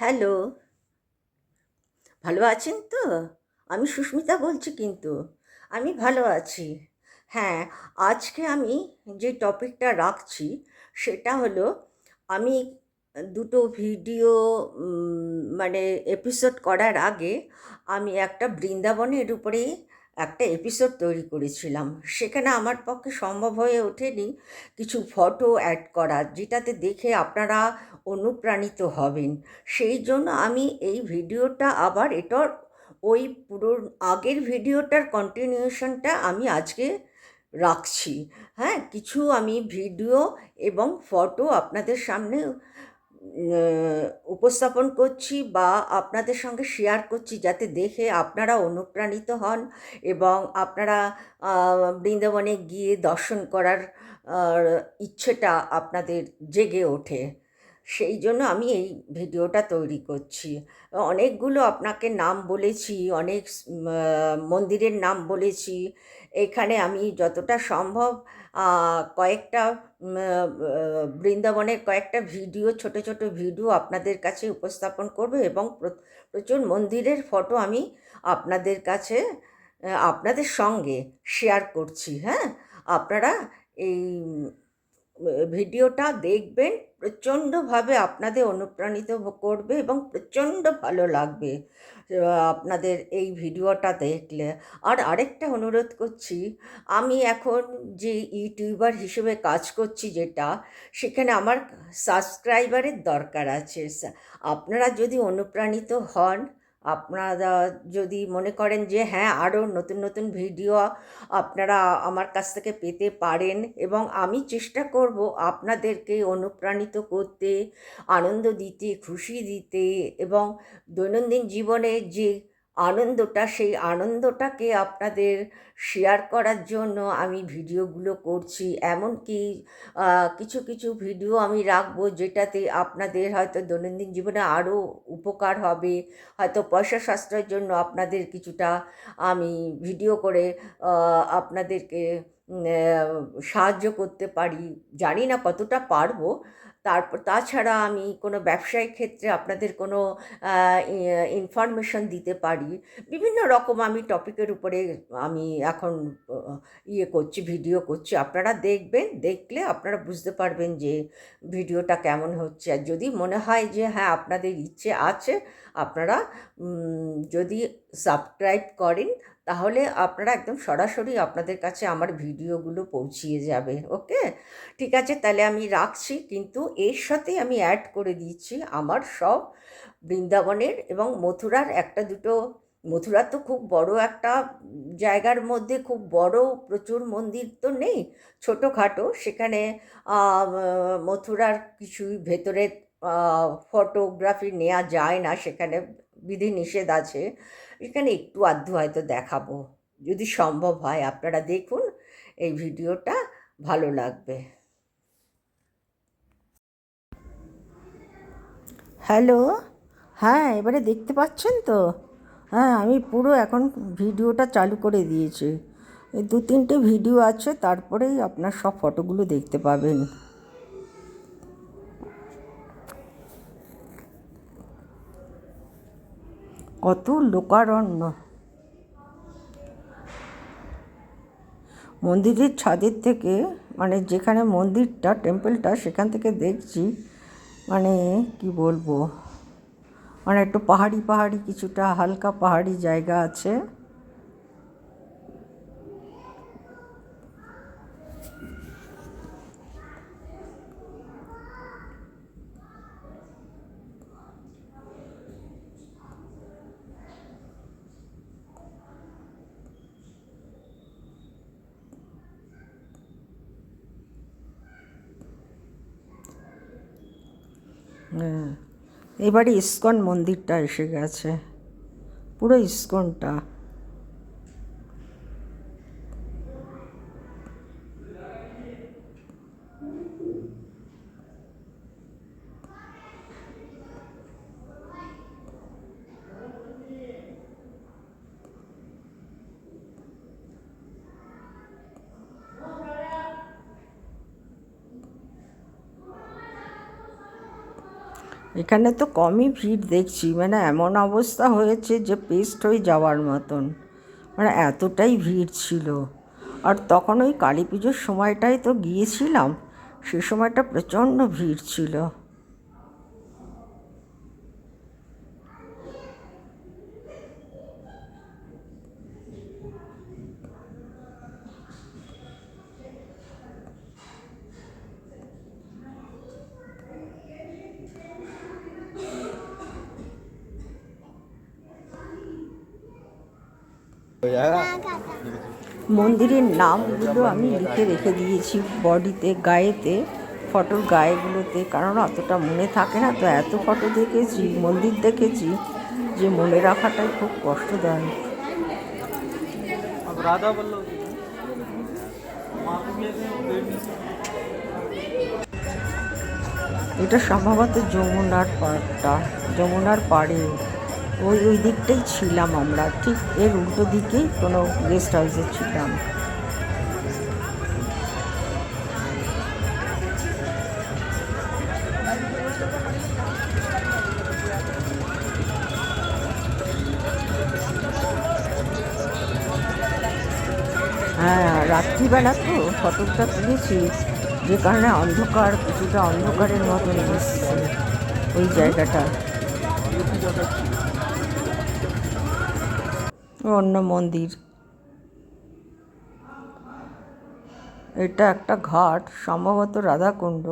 Hello. ভালো আছেন তো? আমি সুস্মিতা বলছি কিন্তু। আমি ভালো আছি। হ্যাঁ আজকে আমি যে টপিকটা রাখছি সেটা হলো আমি দুটো ভিডিও মানে এপিসোড করার আগে আমি একটা বৃন্দাবনের উপরে একটা এপিসোড তৈরি করেছিলাম। সেখানে আমার পক্ষে সম্ভব হয়ে ওঠেনি কিছু ফটো অ্যাড করা, যেটাতে দেখে আপনারা অনুপ্রাণিত হবেন। সেই জন্য আমি এই ভিডিওটা আবার এটার ওই পুরো আগের ভিডিওটার কন্টিনিউশনটা আমি আজকে রাখছি। হ্যাঁ কিছু আমি ভিডিও এবং ফটো আপনাদের সামনে উপস্থাপন করছি বা আপনাদের সঙ্গে শেয়ার করছি যাতে দেখে আপনারা অনুপ্রাণিত হন এবং আপনারা বৃন্দাবনে গিয়ে দর্শন করার ইচ্ছেটা আপনাদের জেগে ওঠে। সেই জন্য আমি এই ভিডিওটা তৈরি করছি। অনেকগুলো আপনাকে নাম বলেছি, অনেক মন্দিরের নাম বলেছি। এখানে আমি যতটা সম্ভব কয়েকটা বৃন্দাবনের কয়েকটা ভিডিও, ছোট ছোট ভিডিও আপনাদের কাছে উপস্থাপন করব এবং প্রচুর মন্দিরের ফটো আমি আপনাদের কাছে আপনাদের সঙ্গে শেয়ার করছি হ্যাঁ? আপনারা এই ভিডিওটা দেখবেন, প্রচণ্ডভাবে আপনাদের অনুপ্রাণিত করবে এবং প্রচণ্ড ভালো লাগবে আপনাদের এই ভিডিওটা দেখলে। আর আরেকটা অনুরোধ করছি, আমি এখন যে ইউটিউবার হিসেবে কাজ করছি যেটা, সেখানে আমার সাবস্ক্রাইবারের দরকার আছে। আপনারা যদি অনুপ্রাণিত হন আপনারা যদি মনে করেন যে হ্যাঁ আরও নতুন নতুন ভিডিও আপনারা আমার কাছ থেকে পেতে পারেন এবং আমি চেষ্টা করব আপনাদেরকে অনুপ্রাণিত করতে, আনন্দ দিতে, খুশি দিতে এবং দৈনন্দিন জীবনে যে আনন্দটা, সেই আনন্দটাকে আপনাদের শেয়ার করার জন্য আমি ভিডিওগুলো করছি। এমনকি কিছু কিছু ভিডিও আমি রাখব যেটাতে আপনাদের হয়তো দৈনন্দিন জীবনে আরও উপকার হবে। হয়তো পয়সা সাশ্রয়ের জন্য আপনাদের কিছুটা আমি ভিডিও করে আপনাদেরকে সাহায্য করতে পারি। জানি না কতটা পারব। তারপর, তাছাড়া আমি কোনো ব্যবসায়িক ক্ষেত্রে আপনাদের কোনো ইনফরমেশন দিতে পারি। বিভিন্ন রকম আমি টপিকের উপরে আমি এখন ইয়ে করছি ভিডিও করছি। আপনারা দেখবেন, দেখলে আপনারা বুঝতে পারবেন যে ভিডিওটা কেমন হচ্ছে। আর যদি মনে হয় যে হ্যাঁ আপনাদের ইচ্ছে আছে, আপনারা যদি সাবস্ক্রাইব করেন তাহলে আপনারা একদম সরাসরি আপনাদের কাছে আমার ভিডিওগুলো পৌঁছিয়ে যাবে, ওকে? ঠিক আছে, তাহলে আমি রাখছি, কিন্তু এর সাথে আমি অ্যাড করে দিচ্ছি আমার সব বৃন্দাবনের এবং মথুরার একটা দুটো, মথুরা তো খুব বড় একটা জায়গার মধ্যে খুব বড়, প্রচুর মন্দির তো নেই, ছোটোখাটো, সেখানে মথুরার কিছুই ভেতরে ফটোগ্রাফি নেওয়া যায় না, সেখানে বিধিনিষেধ আছে, এখানে একটু আধটু হয়তো দেখাবো। যদি সম্ভব হয়, আপনারা দেখুন, এই ভিডিওটা ভালো লাগবে। হ্যালো? হ্যাঁ এবারে দেখতে পাচ্ছেন তো? হ্যাঁ আমি পুরো এখন ভিডিওটা চালু করে দিয়েছি। দু তিনটে ভিডিও আছে, তারপরেই আপনার সব ফটোগুলো দেখতে পাবেন। কত লোকারণ্য। মন্দিরের ছাদের থেকে মানে যেখানে মন্দিরটা, টেম্পলটা, সেখান থেকে দেখছি মানে কি বলব মানে একটু পাহাড়ি পাহাড়ি, কিছুটা হালকা পাহাড়ি জায়গা আছে। হ্যাঁ। এবারে ইস্কন মন্দিরটা এসে গেছে। পুরো ইস্কনটা। এখানে তো কমই ভিড় দেখছি মানে এমন অবস্থা হয়েছে যে পেস্ট হয়ে যাওয়ার মতন। মানে এতটাই ভিড় ছিল। আর তখন ওই কালী পুজোর সময়টায় তো গিয়েছিলাম, সে সময়টা প্রচণ্ড ভিড় ছিল। মন্দিরের নামগুলো আমি লিখে রেখে দিয়েছি বডিতে, গায়েতে ফটোর গায়েগুলোতে, কারণ অতটা মনে থাকে না। তো এত ফটো দেখেছি, মন্দির দেখেছি, যে মনে রাখাটাই খুব কষ্টদায়ক। দেয় এটা সম্ভবত যমুনার পাড়টা, যমুনার পাড়ে। ওই ওই দিকটাই ছিলাম আমরা। ঠিক এর উল্টো দিকেই কোনো গেস্ট হাউসে ছিলাম। হ্যাঁ রাত্রিবেলা তো ফটোটা তুলেছি, যে কারণে অন্ধকার, কিছুটা অন্ধকারের মতন এসছে ওই জায়গাটা। অন্য মন্দির এটা একটা ঘাট সম্ভবত রাধাকুণ্ড।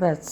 ব্যাস